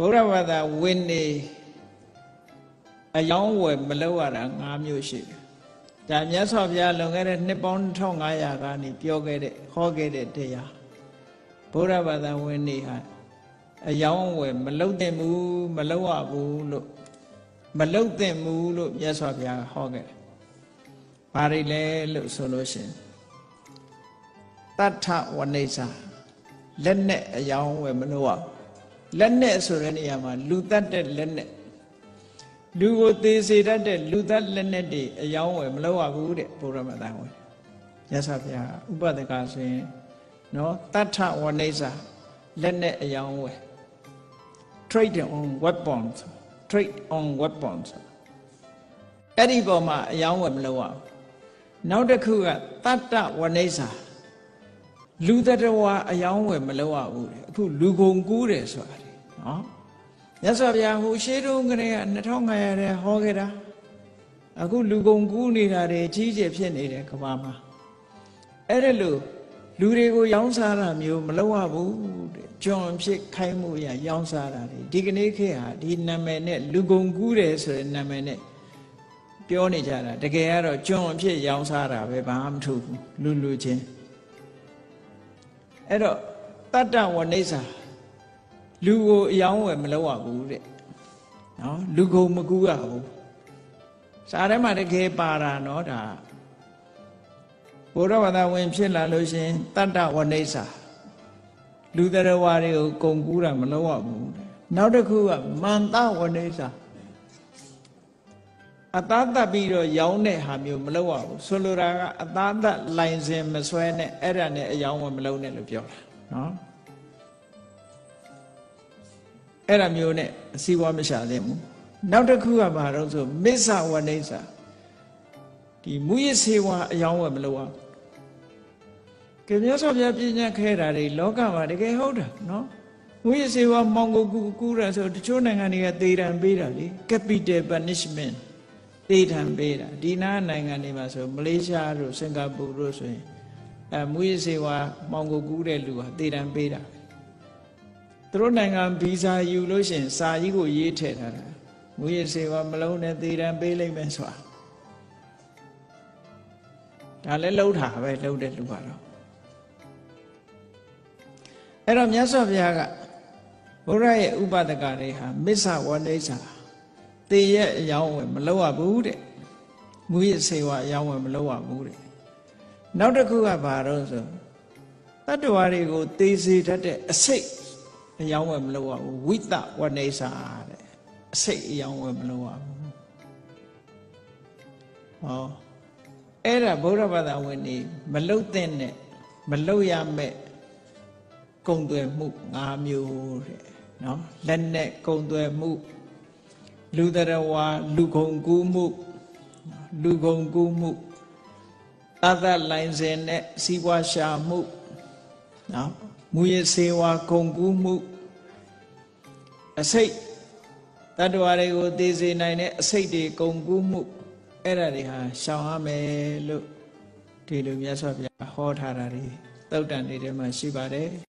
ဗုဒ္ဓဘာသာဝင်နေအယောင်းဝယ်မလုပ်ရတာ၅မျိုးရှိတယ်။ဒါမြတ်စွာဘုရားလွန်ခဲ့တဲ့နှစ်ပေါင်း1500ကနေပြောခဲ့တဲ့ဟောခဲ့တဲ့တရားဗုဒ္ဓဘာသာဝင်နေဟာအယောင်းဝယ်မလုပ်သင့်ဘူးမလုပ်ရဘူးလို့မလုပ်သင့်ဘူးလို့မြတ်စွာဘုရားဟောခဲ့တယ်။ဘာတွေလဲလို့ဆိုလို့ရှိရင်တတ္ထဝနိစ္စလက်နဲ့အယောင်းဝယ်မလုပ်ရဘူး လက်နဲ့ဆိုတဲ့နေရာမှာလူတတ်တဲ့လက်နဲ့လူကိုသေးစေတတ်တဲ့လူတတ်လက်နဲ့တွေအယောင်းဝယ်မလုပ်ရဘူးတဲ့ဘုရားမသာဝင်ရသဗျာဥပဒကဆိုရင်နော်တထဝနိစ္စလက်နဲ့အယောင်းဝယ် trade on weapons trade on weapons အဲ့ဒီပေါ်မှာအယောင်းဝယ်မလုပ်ရဘူးနောက်တစ်ခုကတတ္တဝနိစ္စလူတတဝါအယောင်းဝယ်မလုပ်ရဘူးတဲ့အခုလူကုန်ကူးတယ်ဆိုတာလေ နော်မြတ်စွာဘုရားဟိုရှေးတုန်းကတည်းက2500တဲ့ဟောခဲ့တာအခုလူကုန်ကူးနေတာတွေကြီးကျယ်ဖြစ်နေတယ်ကမ္ဘာမှာအဲ့ဒါလို့လူတွေကိုရောင်းစားတာမျိုးမလုပ်ရဘူးတဲ့ကျွန်ဖြစ်ခိုင်းမှုရရောင်းစားတာတွေဒီကနေ့ခေတ်ဟာဒီနာမည်နဲ့လူကုန်ကူးတယ်ဆိုတဲ့နာမည်နဲ့ပြောနေကြတာတကယ်ကတော့ကျွန်အဖြစ်ရောင်းစားတာပဲဘာမှမထူဘူးလူလူချင်းအဲ့တော့တတ္တဝနိစ္စ လူကိုအယောင်းဝယ်မလုပ်ရဘူးတဲ့နော်လူကုန်မကူးရဘူးစာထဲမှာတကယ်ပါတာနော်ဒါဘုရားဘာသာဝင်ဖြစ်လာလို့ရှင်တတ္တဝနိစ္စလူတရားဝါတွေကိုကုန်ကူးတာမလုပ်ရဘူးတဲ့နောက်တစ်ခုကမန္တဝနိစ္စအသားတက်ပြီးတော့ရောင်းတဲ့ဟာမျိုးမလုပ်ရဘူးဆိုလိုတာကအသားတက်လိုင်စင်မဆွဲနဲ့အဲ့ဒါနဲ့အယောင်းဝယ်မလုပ်နဲ့လို့ပြောတာနော် အဲ့ဒါမျိုးနဲ့အစည်းအဝါးမရှာသင့်ဘူးနောက်တစ်ခုကဘာတော့ဆိုမစ္ဆဝနိစ္စဒီမူရစေဝါအယောင်းဝယ်မလုပ်ရဘူးကမြတ်စွာဘုရားပြညာခဲတာတွေလောကမှာတကယ်ဟုတ်တာနော်ငွေစေဝါမောင်ကိုကူကူတာဆိုတချို့နိုင်ငံတွေကသေတံပေးတာလေ capital punishment သေတံပေးတာဒီနာနိုင်ငံတွေမှာဆိုမလေးရှားတို့စင်ကာပူတို့ဆိုရင်အဲမူရစေဝါမောင်ကိုကူတဲ့လူဟာသေတံပေးတာ သူတို့နိုင်ငံဗီဇာယူလို့ရှိရင်စာကြီးကိုရေးထည့်ထားတာမူရစေဝါမလုံးနဲ့သေတံပေးလိုက်မယ်ဆိုတာဒါလည်းလှုပ်တာပဲလှုပ်တဲ့လူကတော့အဲ့တော့မြတ်စွာဘုရားကဘုရားရဲ့ဥပဒကတွေဟာမစ္ဆဝနိစ္စတေရဲ့အယောင်းဝယ်မလုပ်ရဘူးတဲ့မူရစေဝအယောင်းဝယ်မလုပ်ရဘူးတဲ့နောက်တစ်ခုကဘာတော့ဆိုတတ္တဝါတွေကိုသေစေတတ်တဲ့အစိတ် အယောင်းဝယ်မလုပ်ရဘူးဝိတဝနိစ္စတဲ့အစိတ်အယောင်းဝယ်မလုပ်ရဘူးဟောအဲ့ဒါဗုဒ္ဓဘာသာဝင်နေမလုတ်တဲ့နဲ့မလုတ်ရမဲ့ကုံသွယ်မှု၅မျိုးတဲ့နော်လက်နဲ့ကုံသွယ်မှုလူတရဝါလူခုံကူးမှုလူခုံကူးမှုသတ်သက်လိုင်းစင်နဲ့စီးပွားရှာမှုနော် မူရစေဝါခုံကူးမှုအစိတ်တတ္တဝါတွေကိုသိစေနိုင်တဲ့အစိတ်တွေကုံကူးမှုအဲ့ဒါတွေဟာရှောင်ရမယ်လို့ဒီလိုမြတ်စွာဘုရားဟောထားတာတွေသုတ်တန်တွေထဲမှာရှိပါတယ်